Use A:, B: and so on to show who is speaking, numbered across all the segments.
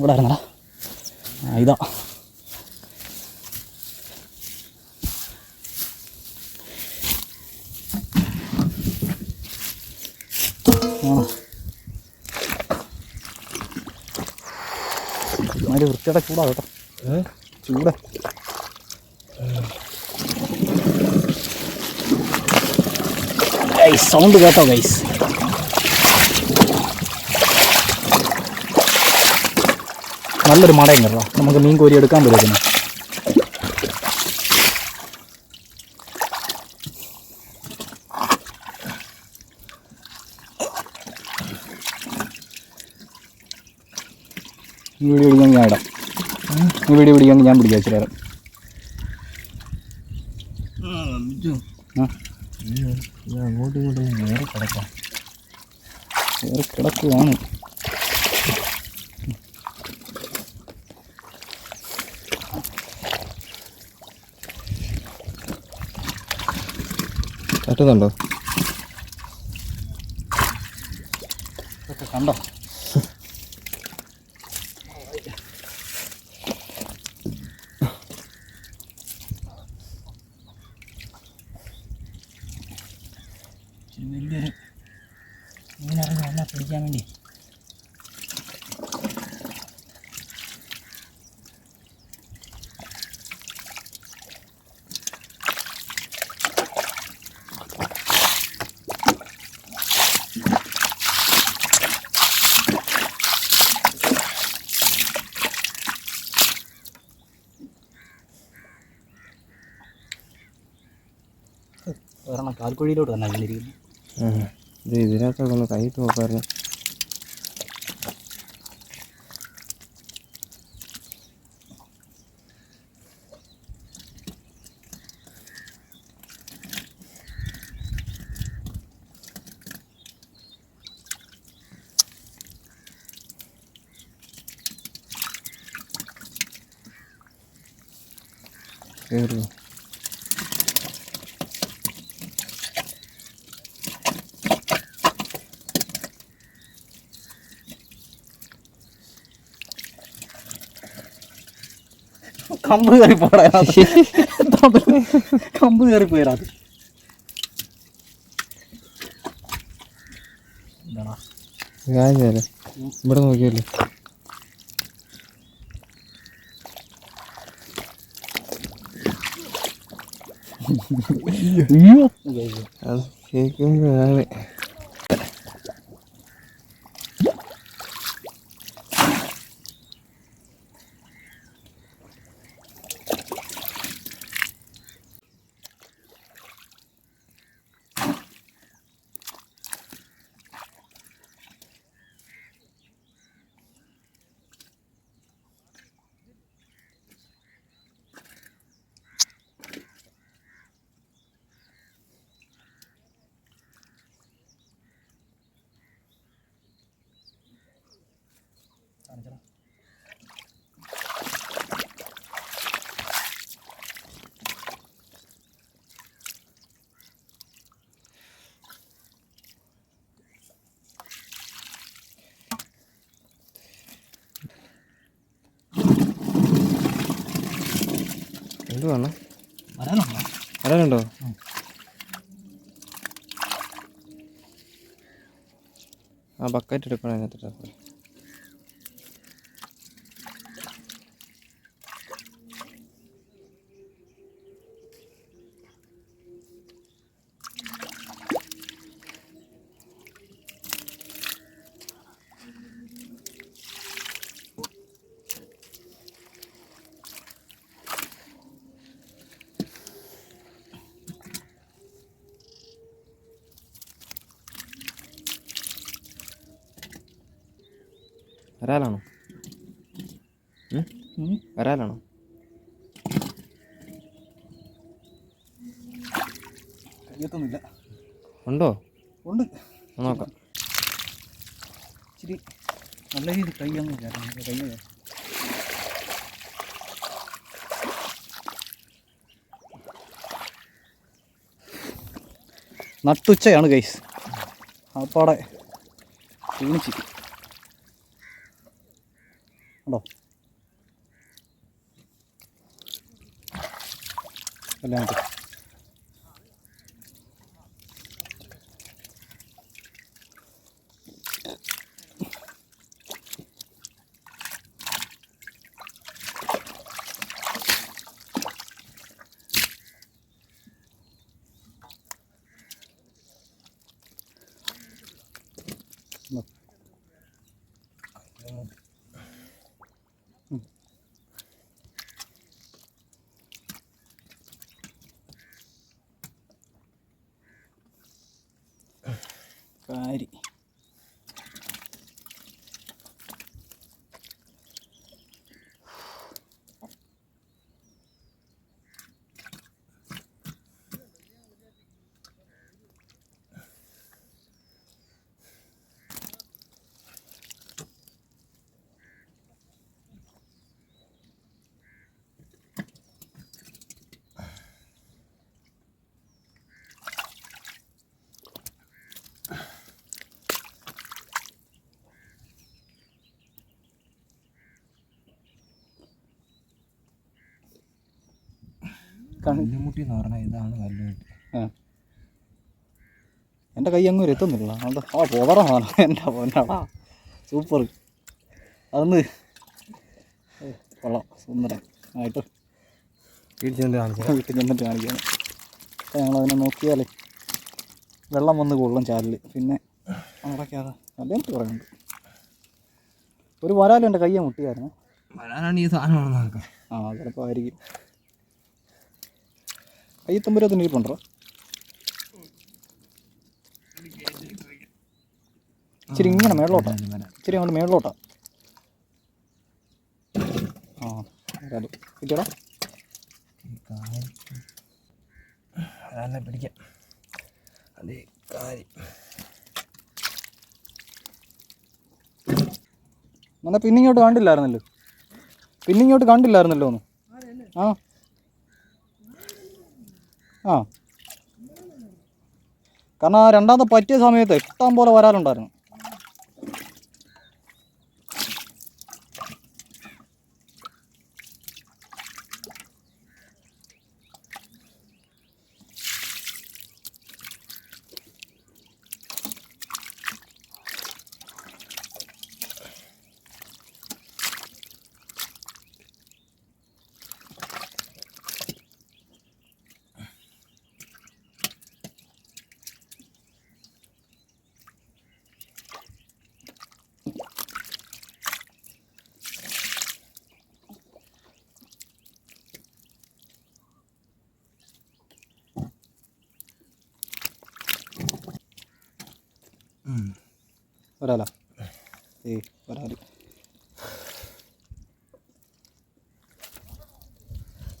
A: ഇവിടെ ഇറങ്ങടാ ഇതാ. ഒരു വൃത്തിയുടെ ചൂടാ കേട്ടോ. ചൂട്. സൗണ്ട് കേട്ടോ ഗൈസ് നല്ലൊരു മടയും കേട്ടോ. നമുക്ക് മീൻ കോരി എടുക്കാൻ പറ്റുന്നു ഈ വീഡിയോ പിടിക്കാൻ ഞാൻ ഇടാം. വീഡിയോ പിടിക്കാൻ ഞാൻ പിടിക്കാം ഇച്ചിരി നേരം.
B: അങ്ങോട്ടും ഇങ്ങോട്ടും നേരെ കിടക്കാം.
A: വേറെ കിടക്കുവാണ്.
B: പറ്റുന്നുണ്ടോ
A: കണ്ടോ വലിയൊരു മീനിറങ്ങി വന്നാൽ പിടിക്കാൻ വേണ്ടി ഒരെണ്ണം കാൽക്കുഴിയിലോട്ട് തന്നെ ഇരിക്കുന്നു
B: ഇത് ഇതിനകത്തൊക്കെ ഒന്ന് കൈയിട്ട് നോക്കായിരുന്നു കയറുമോ
A: കമ്പ് കയറി പോടാ കമ്പ് കയറി പോയടാ അത്.
B: കാര്യം ചെയ്യാലേ ഇവിടെ നോക്കിയല്ലേ?
A: അയ്യോ.
B: അത് കേൾക്കുമ്പോഴാണ്. എന്തുവാണ്
A: വരാനുണ്ടോ?
B: ആ ബക്കറ്റ് എടുക്കണം അതിനകത്തിട്ട്. വരാലാണോ. വരാലാണോ? ഉണ്ടോ?
A: ഉണ്ട്.
B: നോക്കാം.
A: ഇച്ചിരി നല്ല രീതിയിൽ കയ്യൊന്നും ഇല്ല കൈ നട്ടുച്ചയാണ് ഗൈസ് അപ്പാടെ ക്ഷീണിച്ച് ഉണ്ടോ? കല്യാണത്തിൽ
B: കല്ലുമുട്ടി എന്ന് പറഞ്ഞാൽ ഇതാണ് കല്ലുമുട്ടി.
A: എന്റെ കൈ അങ്ങ് എത്തുന്നില്ല. അത് ആ പോതറമാണ് എന്റെ പൊന്നടാ സൂപ്പർ അതൊന്ന്. കൊള്ളാം. സുന്ദരം. ആയിട്ട്
B: പിടിച്ചെന്ത് കാണിച്ചു?
A: വീട്ടിൽ ചെന്നിട്ട് കാണിക്കാം. അപ്പോൾ ഞങ്ങളതിനെ നോക്കിയാലേ വെള്ളം വന്ന് കൊള്ളും ചാലിൽ പിന്നെ അടയ്ക്കാതെ അല്ലെങ്കിൽ പറയുന്നുണ്ട് ഒരു വരാലും എന്റെ കയ്യെ മുട്ടിയായിരുന്നു.
B: വരാനാണ് ഈ സാധനം
A: ആ ചിലപ്പോൾ ആയിരിക്കും കൈ തമ്പുരത്തിന് ഇരിപ്പുണ്ടോ? ഇച്ചിരി ഇങ്ങനെ മേളിലോട്ടാ. ഇച്ചിരി അങ്ങോട്ട് മേളിലോട്ടാ. ആ വരാലും. കിട്ടിയടാ
B: വരാനെ പിടിക്കാം അതേ കാര്യം.
A: എന്നാൽ പിന്നെ ഇങ്ങോട്ട് കണ്ടില്ലായിരുന്നല്ലോ. പിന്നെ ഇങ്ങോട്ട് കണ്ടില്ലായിരുന്നല്ലോ ഒന്ന്. ആ. ആ. കാരണം രണ്ടാമത്തെ പറ്റിയ സമയത്ത് ഇഷ്ടം പോലെ വരാറുണ്ടായിരുന്നു. ഒരാളാ. ഏ ഒരാൾ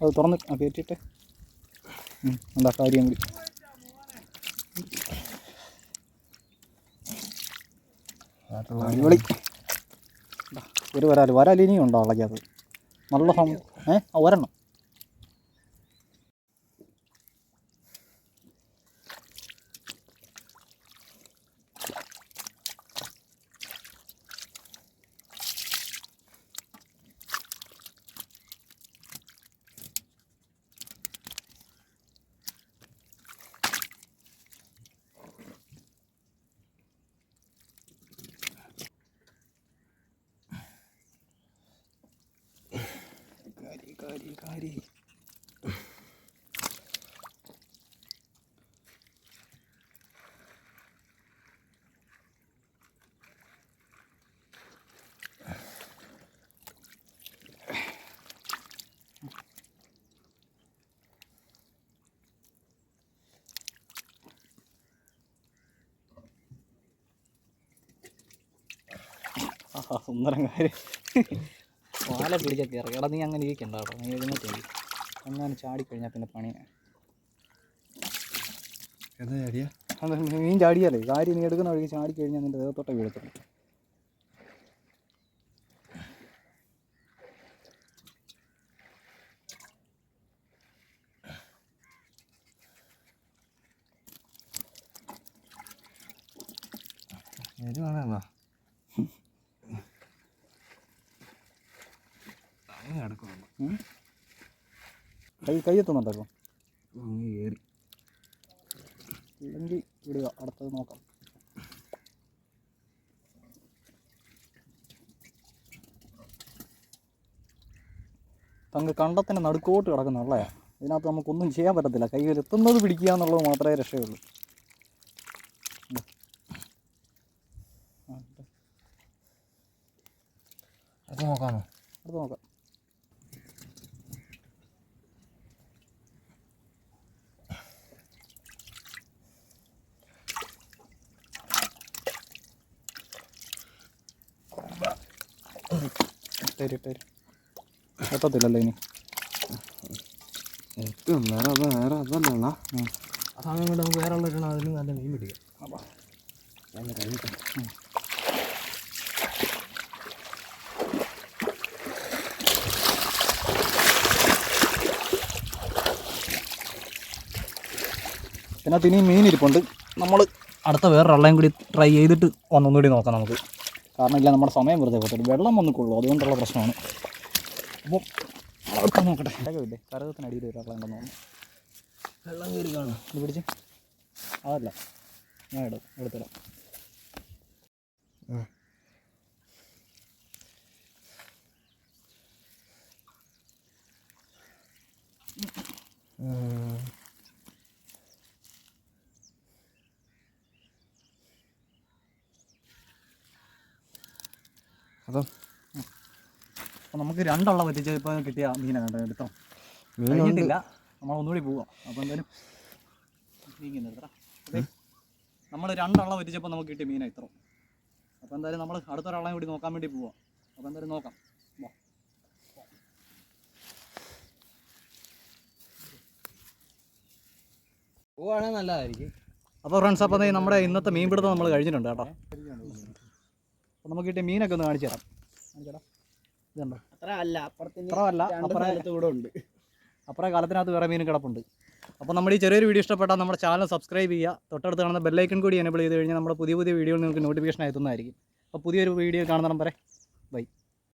A: അത് തുറന്ന് ആ കയറ്റിട്ടെ എന്താ കാര്യം കൂടി? അടിപൊളി. ഒരു വരാൽ വരാൽ ഇനിയും ഉണ്ടോ അളക്കാത്തത് നല്ല സം ഏ ഒരെണ്ണം കാരി ആഹാ സുന്ദരം കാര്യം. വാല പിടിച്ച കയറി എടാ നീ അങ്ങനെ ഇരിക്കണ്ടാടോ നീ എഴുന്നേറ്റ് അങ്ങനെ ചാടിക്കഴിഞ്ഞാൽ പിന്നെ പണി.
B: എന്താ ചാടിയാ?
A: അത് നീ ചാടിയാലേ. കാര്യം നീ എടുക്കുന്ന വഴിക്ക് ചാടിക്കഴിഞ്ഞാൽ നിന്റെ ദേഹത്തോട്ടെ വീഴത്തുള്ളൂ.
B: വരുവാണോ
A: കൈ കൈ എത്തുന്നുണ്ടോ ഇല്ലെങ്കിൽ വിടുക അടുത്തത് നോക്കാം. തങ്ങ് കണ്ടത്തിന്റെ നടുക്കോട്ട് കിടക്കുന്ന അല്ലേ? ഇതിനകത്ത് നമുക്കൊന്നും ചെയ്യാൻ പറ്റത്തില്ല. കയ്യിൽ എത്തുന്നത് പിടിക്കുക എന്നുള്ളത് മാത്രമേ രക്ഷയുള്ളൂ.
B: നോക്കാമോ?
A: അടുത്ത് നോക്കാം. ഇട്ടേര് ഇട്ടേര് എത്തത്തില്ലല്ലോ ഇനി.
B: ഏറ്റവും വേറെ അത് വേറെ അതല്ല ആ സമയം കൊണ്ട് നമുക്ക് വേറെ ഉള്ള അതിന് നല്ല മീൻ പിടിക്കാം.
A: അപ്പം.
B: ഞാൻ കഴിഞ്ഞിട്ട്
A: ഇതിനകത്ത് മീൻ ഇരിപ്പുണ്ട്. നമ്മൾ അടുത്ത വേറെ വെള്ളം കൂടി ട്രൈ ചെയ്തിട്ട് ഒന്നൊന്നുകൂടി നോക്കാം നമുക്ക്. കാരണം ഇല്ല നമ്മുടെ സമയം വെറുതെ പോകത്തില്ല വെള്ളം വന്നിക്കുള്ളൂ അതുകൊണ്ടുള്ള പ്രശ്നമാണ്. അപ്പോൾ അവർക്ക് നോക്കട്ടെ. ഇല്ലേ? കരകത്തിന് അടിയിൽ വെള്ളം ഉണ്ടെന്ന് തോന്നുന്നു.
B: വെള്ളം കയറി കാണും.
A: ഇത് പിടിച്ച്. അതല്ല. ഞാൻ ഇടും. എടുത്തരാം
B: അപ്പം
A: അപ്പോൾ നമുക്ക് രണ്ടുള്ള പറ്റിച്ച് ഇപ്പോൾ കിട്ടിയ മീനാണ് കണ്ടോ എടുത്തോ.
B: മീൻ
A: കഴിഞ്ഞിട്ടില്ല. നമ്മൾ ഒന്നുകൂടി പോവാം. അപ്പോൾ എന്തായാലും നീങ്ങുന്നു നമ്മൾ രണ്ടെണ്ണം പറ്റിച്ചപ്പോൾ നമുക്ക് കിട്ടിയ മീനാണ് ഇത്ര അപ്പോൾ എന്തായാലും നമ്മൾ അടുത്തൊരാളെയും കൂടി നോക്കാൻ വേണ്ടി പോവാം. അപ്പോൾ എന്തായാലും നോക്കാം.
B: പോവാണെങ്കിൽ നല്ലതായിരിക്കും.
A: അപ്പോൾ ഫ്രണ്ട്സ് അപ്പോൾ നമ്മുടെ ഇന്നത്തെ മീൻ പിടുത്തം നമ്മൾ കഴിഞ്ഞിട്ടുണ്ട് കേട്ടോ. അപ്പോൾ നമുക്ക് കിട്ടിയ മീനൊക്കെ ഒന്ന് കാണിച്ചു തരാം. കാണിച്ചു തരാം. ഇതുണ്ടോ?
B: അത്ര അല്ല. അപ്പുറത്തിന്
A: അല്ല. അപ്പുറേ
B: കൂടെ ഉണ്ട്.
A: അപ്പുറേ കാലത്തിനകത്ത് വേറെ മീനും കിടപ്പുണ്ട്. അപ്പോൾ നമ്മൾ ഈ ചെറിയൊരു വീഡിയോ ഇഷ്ടപ്പെട്ടാൽ നമ്മുടെ ചാനൽ സബ്സ്ക്രൈബ് ചെയ്യുക. തൊട്ടടുത്ത് കാണുന്ന ബെല്ലൈക്കൺ കൂടി എനേബിൾ ചെയ്ത് കഴിഞ്ഞാൽ നമ്മുടെ പുതിയ പുതിയ വീഡിയോകൾ നിങ്ങൾക്ക് നോട്ടിഫിക്കേഷൻ എത്തുന്നതായിരിക്കും. അപ്പോൾ പുതിയൊരു വീഡിയോ കാണുന്ന നമ്പറേ ബൈ